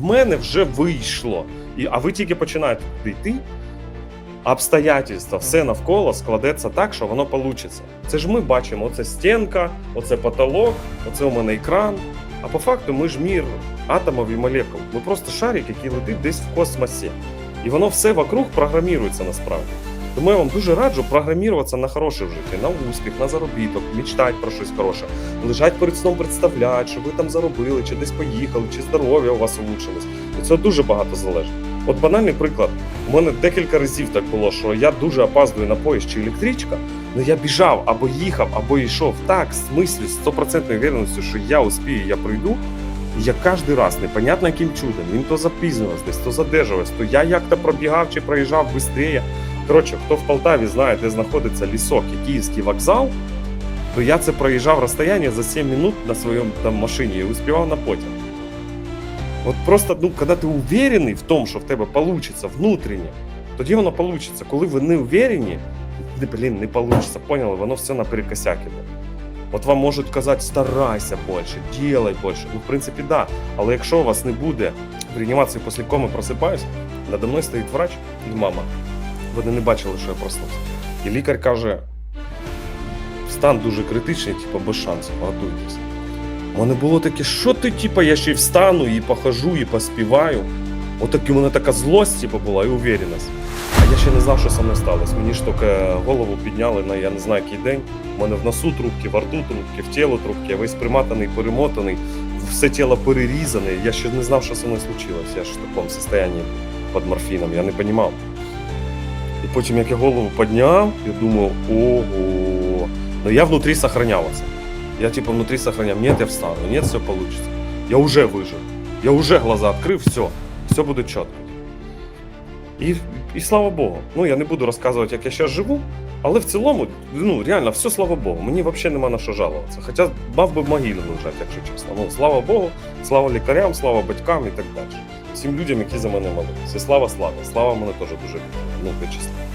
в мене вже вийшло. І, а ви тільки починаєте туди обстоятельства, все навколо складеться так, що воно вийде. Це ж ми бачимо, оце стінка, оце потолок, оце у мене екран. А по факту ми ж мір атомів і молекул. Ми просто шарик, який летить десь в космосі. І воно все вокруг програмірується насправді. Тому я вам дуже раджу програмуватися на хороше в житті, на успіх, на заробіток, мечтати про щось хороше, лежать перед сном, представляти, що ви там заробили, чи десь поїхали, чи здоров'я у вас улучшилось. Від цього дуже багато залежить. От банальний приклад. У мене декілька разів так було, що я дуже опаздую на поїзд чи електричка, але я біжав або їхав, або йшов так, з мислю, з стопроцентною впевненістю, що я успію, я прийду. І я кожен раз, непонятно яким чудом, він то запізнювався, десь то задержувався, то я як-то пробігав чи проїжджав швидше. Коротше, хто в Полтаві знає, де знаходиться лісок і Київський вокзал, то я це проїжджав розстояння за 7 минут на своєму там машині і успівав на потяг. От просто, ну, коли ти уверений в тому, що в тебе вийде внутрішнє, тоді воно вийде. Коли ви не уверені, не, блін, не вийде, поняли, воно все наперекосяк іде. От вам можуть казати, старайся більше, ділай більше. Ну, в принципі, да. Але якщо у вас не буде в після коми просипаюсь, надо мною стоїть врач і мама. Вони не бачили, що я проснувся. І лікар каже: стан дуже критичний, типу, без шансів, готуйтесь. У мене було таке, що ти, типу, я ще й встану, і похожу, і поспіваю. Отак у мене така злость, типу, була і уверенность. А я ще не знав, що мною сталося. Мені ж тільки голову підняли на я не знаю який день. У мене в носу трубки, в рту трубки, в тіло трубки, я весь приматаний, перемотаний, все тіло перерізане. Я ще не знав, що со мною случилось. Я ж в такому стані під морфіном, я не розумів. І потім, як я голову підняв, я думав, ого. Ну я внутрі сохранялся. Я типа внутри сохранял. Нет, я встану, нет, все получится. Я уже выжил. Я уже глаза открыл, все. Все буде чітко. І, і слава Богу. Ну, я не буду розказувати, як я зараз живу, але в цілому, ну, реально, все слава Богу. Мені взагалі нема на що жалуватися. Хоча мав би в могилі лежати, якщо чесно. Ну, слава Богу, слава лікарям, слава батькам і так далі. Всім людям, які за мене молилися. Слава слава. Слава мене теж дуже ну, числа.